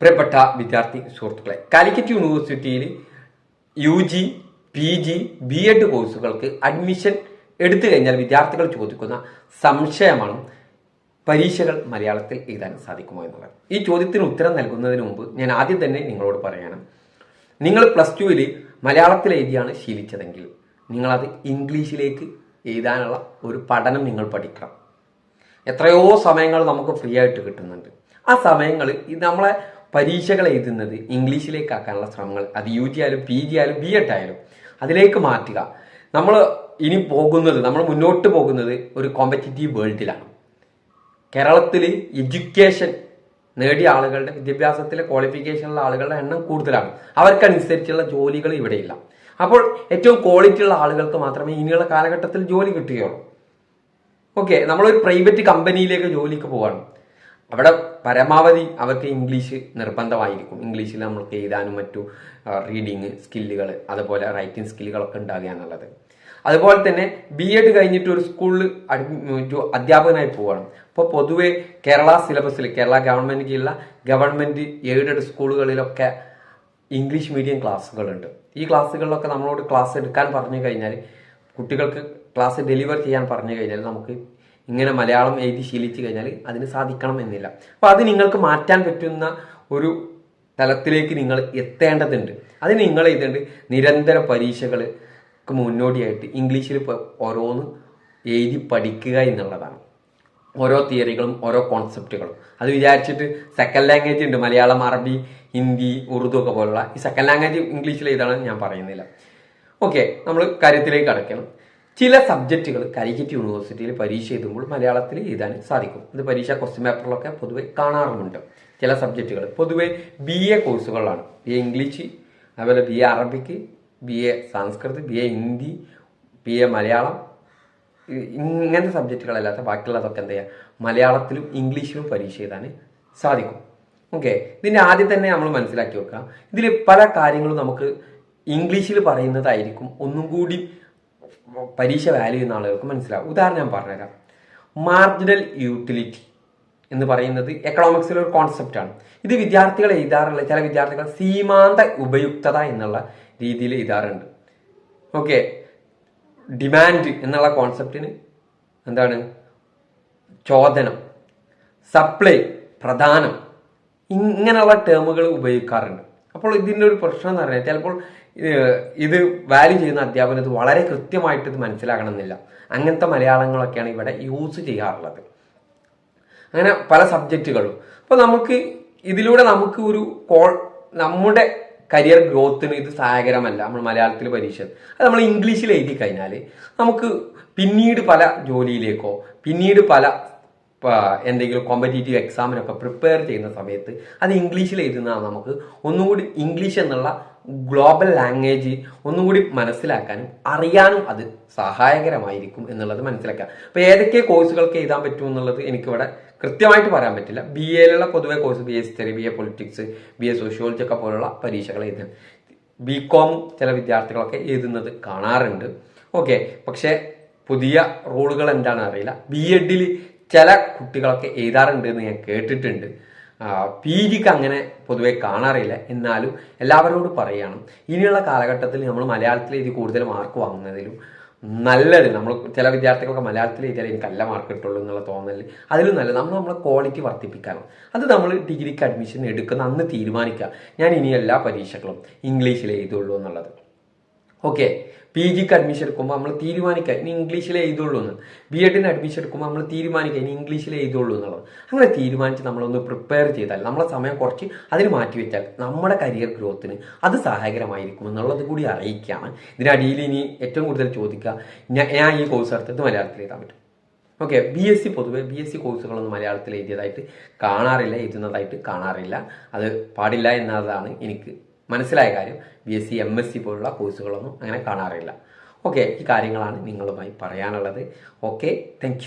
പ്രിയപ്പെട്ട വിദ്യാർത്ഥി സുഹൃത്തുക്കളെ കാലിക്കറ്റ് യൂണിവേഴ്സിറ്റിയിൽ U G P G B Ed കോഴ്സുകൾക്ക് അഡ്മിഷൻ എടുത്തു കഴിഞ്ഞാൽ വിദ്യാർത്ഥികൾ ചോദിക്കുന്ന സംശയമാണ് പരീക്ഷകൾ മലയാളത്തിൽ എഴുതാൻ സാധിക്കുമോ എന്നുള്ളത്. ഈ ചോദ്യത്തിന് ഉത്തരം നൽകുന്നതിന് മുമ്പ് ഞാൻ ആദ്യം തന്നെ നിങ്ങളോട് പറയണം നിങ്ങൾ പ്ലസ് ടുവിൽ മലയാളത്തിൽ എഴുതിയാണ് ശീലിച്ചതെങ്കിൽ നിങ്ങളത് ഇംഗ്ലീഷിലേക്ക് എഴുതാനുള്ള ഒരു പഠനം നിങ്ങൾ പഠിക്കണം. എത്രയോ സമയങ്ങൾ നമുക്ക് ഫ്രീ ആയിട്ട് കിട്ടുന്നുണ്ട്. ആ സമയങ്ങൾ ഇത് നമ്മളെ പരീക്ഷകൾ എഴുതുന്നത് ഇംഗ്ലീഷിലേക്ക് ആക്കാനുള്ള ശ്രമങ്ങൾ. അത് യു ജി ആയാലും പി ജി ആയാലും ബി എഡ് ആയാലും അതിലേക്ക് മാറ്റുക. നമ്മൾ ഇനി പോകുന്നത് നമ്മൾ മുന്നോട്ട് പോകുന്നത് ഒരു കോമ്പറ്റീറ്റീവ് വേൾഡിലാണ് കേരളത്തിൽ എഡ്യൂക്കേഷൻ നേടിയ ആളുകളുടെ വിദ്യാഭ്യാസത്തിലെ ക്വാളിഫിക്കേഷനുള്ള ആളുകളുടെ എണ്ണം കൂടുതലാണ്. അവർക്കനുസരിച്ചുള്ള ജോലികൾ ഇവിടെയില്ല. അപ്പോൾ ഏറ്റവും ക്വാളിറ്റി ഉള്ള ആളുകൾക്ക് മാത്രമേ ഇനിയുള്ള കാലഘട്ടത്തിൽ ജോലി കിട്ടുകയുള്ളൂ. ഓക്കെ നമ്മളൊരു പ്രൈവറ്റ് കമ്പനിയിലേക്ക് ജോലിക്ക് പോവാണ്. അവിടെ പരമാവധി അവർക്ക് ഇംഗ്ലീഷ് നിർബന്ധമായിരിക്കും. ഇംഗ്ലീഷിൽ നമ്മൾക്ക് എഴുതാനും മറ്റു റീഡിങ് സ്കില്ലുകൾ അതുപോലെ റൈറ്റിംഗ് സ്കില്ലുകളൊക്കെ ഉണ്ടാകുക എന്നുള്ളത്. അതുപോലെ തന്നെ ബി എഡ് കഴിഞ്ഞിട്ട് ഒരു സ്കൂളിൽ അധ്യാപകനായി പോവാണ്. അപ്പോൾ പൊതുവേ കേരള സിലബസിൽ കേരള ഗവൺമെന്റ് കീഴിലുള്ള ഗവൺമെന്റ് എയ്ഡഡ് സ്കൂളുകളിലൊക്കെ ഇംഗ്ലീഷ് മീഡിയം ക്ലാസ്സുകളുണ്ട് ഈ ക്ലാസ്സുകളിലൊക്കെ നമ്മളോട് ക്ലാസ് എടുക്കാൻ പറഞ്ഞു കഴിഞ്ഞാൽ കുട്ടികൾക്ക് ക്ലാസ് ഡെലിവർ ചെയ്യാൻ പറഞ്ഞു കഴിഞ്ഞാൽ നമുക്ക് ഇങ്ങനെ മലയാളം എഴുതി ശീലിച്ചു കഴിഞ്ഞാൽ അതിന് സാധിക്കണം എന്നില്ല. അപ്പോൾ അത് നിങ്ങൾക്ക് മാറ്റാൻ പറ്റുന്ന ഒരു തലത്തിലേക്ക് നിങ്ങൾ എത്തേണ്ടതുണ്ട്. അതിന് നിങ്ങൾ എഴുതേണ്ട നിരന്തര പരീക്ഷകൾക്ക് മുന്നോടിയായിട്ട് ഇംഗ്ലീഷിൽ ഓരോന്ന് എഴുതി പഠിക്കുക എന്നുള്ളതാണ്. ഓരോ തിയറികളും ഓരോ കോൺസെപ്റ്റുകളും. അത് വിചാരിച്ചിട്ട് സെക്കൻഡ് ലാംഗ്വേജ് ഉണ്ട്. മലയാളം അറബി ഹിന്ദി ഉറുദു ഒക്കെ പോലുള്ള ഈ സെക്കൻഡ് ലാംഗ്വേജ് ഇംഗ്ലീഷിൽ എഴുതാണെന്ന് ഞാൻ പറയുന്നില്ല. ഓക്കെ നമ്മൾ കാര്യത്തിലേക്ക് അടയ്ക്കണം. ചില സബ്ജക്റ്റുകൾ കാലിക്കറ്റ് യൂണിവേഴ്സിറ്റിയിൽ പരീക്ഷ എഴുതുമ്പോൾ മലയാളത്തിൽ എഴുതാൻ സാധിക്കും. ഇത് പരീക്ഷ ക്വസ്റ്റ്യൻ പേപ്പറിലൊക്കെ പൊതുവെ കാണാറുമുണ്ട്. ചില സബ്ജക്റ്റുകൾ പൊതുവെ ബി എ കോഴ്സുകളാണ് ബി എ ഇംഗ്ലീഷ് അതുപോലെ B A Arabic B A Sanskrit B A Hindi B A Malayalam ഇങ്ങനത്തെ സബ്ജക്റ്റുകളല്ലാത്ത ബാക്കിയുള്ളതൊക്കെ എന്ത് ചെയ്യുക മലയാളത്തിലും ഇംഗ്ലീഷിലും പരീക്ഷ എഴുതാൻ സാധിക്കും. ഓക്കെ ഇതിന്റെ ആദ്യം തന്നെ നമ്മൾ മനസ്സിലാക്കി വെക്കുക ഇതിൽ പല കാര്യങ്ങളും നമുക്ക് ഇംഗ്ലീഷിൽ പറയുന്നതായിരിക്കും. ഒന്നും കൂടി പരീക്ഷ വാല്യൂ ചെയ്യുന്ന ആളുകൾക്ക് മനസ്സിലാവും. ഉദാഹരണം ഞാൻ പറഞ്ഞുതരാം. മാർജിനൽ യൂട്ടിലിറ്റി എന്ന് പറയുന്നത് എക്കണോമിക്സിലെ ഒരു കോൺസെപ്റ്റാണ് ഇത് വിദ്യാർത്ഥികൾ എഴുതാറുള്ള ചില വിദ്യാർത്ഥികൾ സീമാന്ത ഉപയുക്തത എന്നുള്ള രീതിയിൽ എഴുതാറുണ്ട്. ഓക്കെ ഡിമാൻഡ് എന്നുള്ള കോൺസെപ്റ്റിന് എന്താണ്? ചോദനം. സപ്ലൈ പ്രധാനം. ഇങ്ങനെയുള്ള ടേമുകൾ ഉപയോഗിക്കാറുണ്ട്. അപ്പോൾ ഇതിന്റെ ഒരു പ്രശ്നം എന്ന് പറഞ്ഞാൽ ചിലപ്പോൾ ഇത് വാല്യൂ ചെയ്യുന്ന അധ്യാപനം ഇത് വളരെ കൃത്യമായിട്ട് ഇത് മനസ്സിലാകണമെന്നില്ല അങ്ങനത്തെ മലയാളങ്ങളൊക്കെയാണ് ഇവിടെ യൂസ് ചെയ്യാറുള്ളത്. അങ്ങനെ പല സബ്ജക്റ്റുകളും അപ്പോൾ നമുക്ക് ഇതിലൂടെ നമുക്ക് ഒരു കോൾ നമ്മുടെ കരിയർ ഗ്രോത്തിന് ഇത് സഹായകരമല്ല നമ്മൾ മലയാളത്തിൽ പരീക്ഷ അത് നമ്മൾ ഇംഗ്ലീഷിൽ എഴുതി കഴിഞ്ഞാൽ നമുക്ക് പിന്നീട് പല ജോലിയിലേക്കോ പിന്നീട് പല എന്തെങ്കിലും കോമ്പറ്റേറ്റീവ് എക്സാമിനൊക്കെ പ്രിപ്പയർ ചെയ്യുന്ന സമയത്ത് അത് ഇംഗ്ലീഷിൽ എഴുതുന്നതാണ് നമുക്ക് ഒന്നുകൂടി ഇംഗ്ലീഷ് എന്നുള്ള ഗ്ലോബൽ ലാംഗ്വേജ് ഒന്നുകൂടി മനസ്സിലാക്കാനും അറിയാനും അത് സഹായകരമായിരിക്കും എന്നുള്ളത് മനസ്സിലാക്കാം അപ്പോൾ ഏതൊക്കെ കോഴ്സുകൾക്ക് എഴുതാൻ പറ്റും എന്നുള്ളത് എനിക്കിവിടെ കൃത്യമായിട്ട് പറയാൻ പറ്റില്ല. ബി എയിലുള്ള പൊതുവെ course B S history B A politics B A sociology ഒക്കെ പോലുള്ള പരീക്ഷകൾ എഴുതാൻ ബി കോം ചില വിദ്യാർത്ഥികളൊക്കെ എഴുതുന്നത് കാണാറുണ്ട്. ഓക്കെ പക്ഷേ പുതിയ റൂളുകൾ എന്താണ് അറിയില്ല. ബി എഡിൽ ചില കുട്ടികളൊക്കെ എഴുതാറുണ്ട് എന്ന് ഞാൻ കേട്ടിട്ടുണ്ട്. പി ജിക്ക് അങ്ങനെ പൊതുവെ കാണാറില്ല. എന്നാലും എല്ലാവരോടും പറയണം. ഇനിയുള്ള കാലഘട്ടത്തിൽ നമ്മൾ മലയാളത്തിൽ എഴുതി കൂടുതൽ മാർക്ക് വാങ്ങുന്നതിലും നല്ലത് നമ്മൾ ചില വിദ്യാർത്ഥികളൊക്കെ മലയാളത്തിൽ എഴുതിയാൽ എനിക്ക് മാർക്ക് കിട്ടുള്ളൂ എന്നുള്ള തോന്നൽ അതിലും നല്ലത്. നമ്മൾ നമ്മളെ ക്വാളിറ്റി വർദ്ധിപ്പിക്കണം. അത് നമ്മൾ ഡിഗ്രിക്ക് അഡ്മിഷൻ എടുക്കുന്ന അന്ന് തീരുമാനിക്കുക. ഞാൻ ഇനി എല്ലാ പരീക്ഷകളും ഇംഗ്ലീഷിൽ എഴുതുള്ളൂ എന്നുള്ളത്. ഓക്കെ പി ജിക്ക് അഡ്മിഷൻ എടുക്കുമ്പോൾ നമ്മൾ തീരുമാനിക്കുക ഇനി ഇംഗ്ലീഷിലേ എഴുതുള്ളൂ എന്ന്. ബി എഡിന് അഡ്മിഷൻ എടുക്കുമ്പോൾ നമ്മൾ തീരുമാനിക്കുക ഇനി ഇംഗ്ലീഷിലേ എഴുതുള്ളൂ എന്നുള്ളത്. അങ്ങനെ തീരുമാനിച്ച് നമ്മളൊന്ന് പ്രിപ്പയർ ചെയ്താൽ നമ്മളെ സമയം കുറച്ച് അതിന് മാറ്റി വെച്ചാൽ നമ്മുടെ കരിയർ ഗ്രോത്തിന് അത് സഹായകരമായിരിക്കും എന്നുള്ളത് കൂടി അറിയിക്കുകയാണ് ഇതിനടിയിൽ ഇനി ഏറ്റവും കൂടുതൽ ചോദിക്കുക ഞാൻ ഈ കോഴ്സ് എടുത്തത് മലയാളത്തിൽ എഴുതാൻ പറ്റും. ഓക്കെ ബി എസ് സി പൊതുവെ ബി എസ് സി കോഴ്സുകളൊന്നും മലയാളത്തിൽ എഴുതിയതായിട്ട് കാണാറില്ല എഴുതുന്നതായിട്ട് കാണാറില്ല. അത് പാടില്ല എന്നതാണ് എനിക്ക് മനസ്സിലായ കാര്യം B S C M S C പോലുള്ള കോഴ്സുകളൊന്നും അങ്ങനെ കാണാറില്ല. ഓക്കെ ഈ കാര്യങ്ങളാണ് നിങ്ങളുമായി പറയാനുള്ളത്. Okay thank